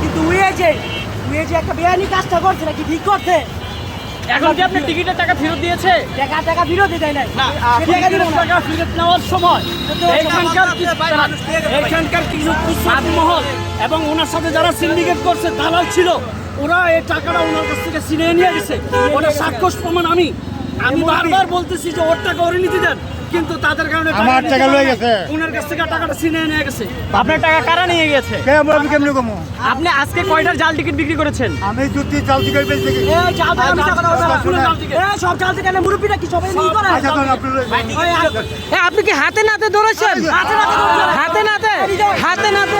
কিন্তু উয়ে যে উয়ে যে একটা বেআইনি কাজটা করছে নাকি ঠিক করছে? এখন কি আপনি টিকিটের টাকা ফেরত দিয়েছে? টাকা টাকা বিরোধী দেয় নাই। না টাকা ফেরত নেওয়ার সময় এখানকার এখানকার কিছু মহল এবং ওনার সাথে যারা সিন্ডিকেট করছে দালাল ছিল ওরা এই টাকাটা ওনার কাছ থেকে ছিনিয়ে নিয়ে গেছে। ওটা সাক্ষস প্রমাণ আমি। আমি বারবার বলতেছি যে ওর টাকা ওরে নিতে দেন। কিন্তু তাদের কারণে আমার টাকা লয়ে গেছে। ওনার কাছ থেকে টাকাটা ছিনিয়ে নিয়ে গেছে। আপনার টাকা কারা নিয়ে গেছে কে আমি কেমনে কমো? আপনি আজকে কয়টার জাল টিকিট বিক্রি করেছেন? আমি জুতি জাল টিকিট বেচে এই জাল থেকে মিথ্যা কথা বলছে না। শুনে। এই সব জাল টিকিট এনে মুরব্বিরা কি সবাই নিয়ে করে? আচ্ছা তো আপনি কি হাতে নাতে ধরেছেন? হাতে নাতে হাতে নাতে? হাতে নাতে? জাল টিকিট ধরেছে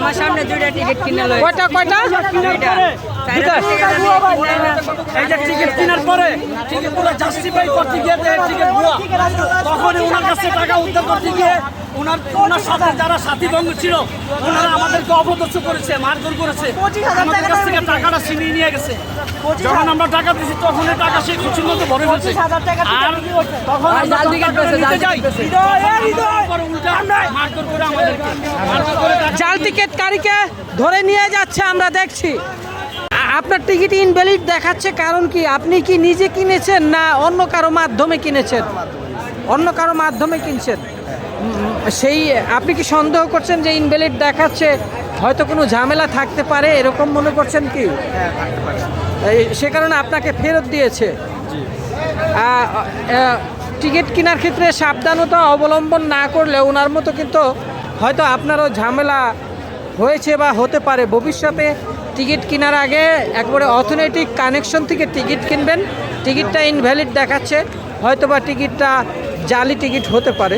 আমার সামনে দুইটা টিকিট কিনে লই কয়টা কয়টা? দুইটা। এই যে টিকিট কেনার পরে টিকিট পুরো জাস্টিফাই করতে গিয়ে যে টিকিট ভুয়া তখনই ওনার কাছে টাকা উদ্ধার করতে গিয়ে ওনার ওনার সাথে যারা সাথী বন্ধ ছিল ওনারা আমাদেরকে অপদস্থ করেছে মারধর করেছে। আমাদের কাছ থেকে টাকাটা ছিনিয়ে নিয়ে গেছে। যখন আমরা টাকা দিয়েছি তখন এই টাকা সে খুশির মতো ভরে ফেলছে। আর তখন মারধর করে আমাদেরকে মারধর করে জাল টিকিট কারীকে ধরে নিয়ে যাচ্ছে, আমরা দেখছি। আপনার টিকিট ইনভ্যালিড দেখাচ্ছে কারণ কি? আপনি কি নিজে কিনেছেন না অন্য কারও মাধ্যমে কিনেছেন? অন্য কারও মাধ্যমে কিনছেন? সেই, আপনি কি সন্দেহ করছেন যে ইনভ্যালিড দেখাচ্ছে? হয়তো কোনো ঝামেলা থাকতে পারে, এরকম মনে করছেন কি? সে কারণে আপনাকে ফেরত দিয়েছে। টিকিট কেনার ক্ষেত্রে সাবধানতা অবলম্বন না করলে ওনার মতো কিন্তু হয়তো আপনারও ঝামেলা হয়েছে বা হতে পারে। ভবিষ্যতে টিকিট কেনার আগে একবারে অর্থনৈতিক কানেকশন থেকে টিকিট কিনবেন। টিকিটটা ইনভ্যালিড দেখাচ্ছে। হয়তো বা টিকিটটা জালি টিকিট হতে পারে।